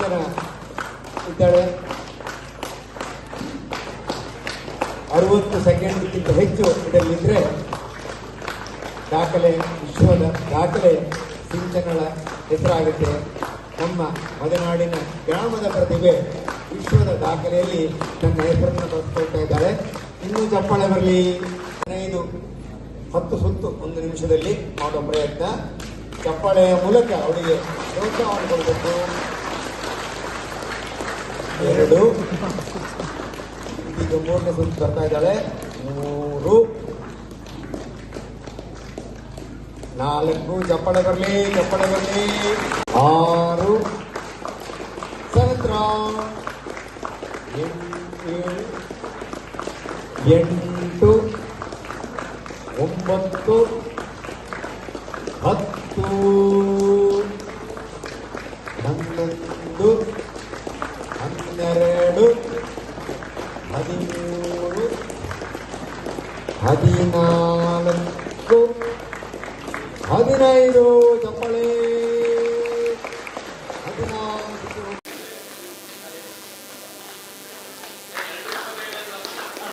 ಸಿಂಚನ ಇದ್ದಾಳೆ ಅರವತ್ತು ಸೆಕೆಂಡ್ಗಿಂತ ಹೆಚ್ಚು ಇದರಲ್ಲಿದ್ದರೆ ದಾಖಲೆ, ವಿಶ್ವದ ದಾಖಲೆ ಸಿಂಚನಗಳ ಹೆಸರಾಗುತ್ತೆ. ನಮ್ಮ ಮಲೆನಾಡಿನ ಗ್ರಾಮದ ಪ್ರತಿಭೆ ವಿಶ್ವದ ದಾಖಲೆಯಲ್ಲಿ ತನ್ನ ಹೆಸರನ್ನು ಬರೆದುಕೊಳ್ತಾ ಇದ್ದಾಳೆ ಇನ್ನೂ ಚಪ್ಪಾಳೆ ಬರಲಿ. ಹದಿನೈದು ಹತ್ತು ಸುತ್ತು ಒಂದು ನಿಮಿಷದಲ್ಲಿ ಮಾಡೋ ಪ್ರಯತ್ನ. ಚಪ್ಪಾಳೆಯ ಮೂಲಕ ಅವರಿಗೆ ಪ್ರೋತ್ಸಾಹವನ್ನು ಕೊಡಬೇಕು ಎರಡು. ಈಗ ಮೂರನೇ ಗುಂಪು ಬರ್ತಾ ಇದ್ದಾಳೆ. ಮೂರು. ನಾಲ್ಕು. ಚಪ್ಪಳೆ ಬರಲಿ ಚಪ್ಪಳೆ ಬರಲಿ. ಆರು. ಸಹಸ್ರ. ಎಂಟು. ಒಂಬತ್ತು. ಹತ್ತು. 가디나는 꼭 가디나이로 정말해.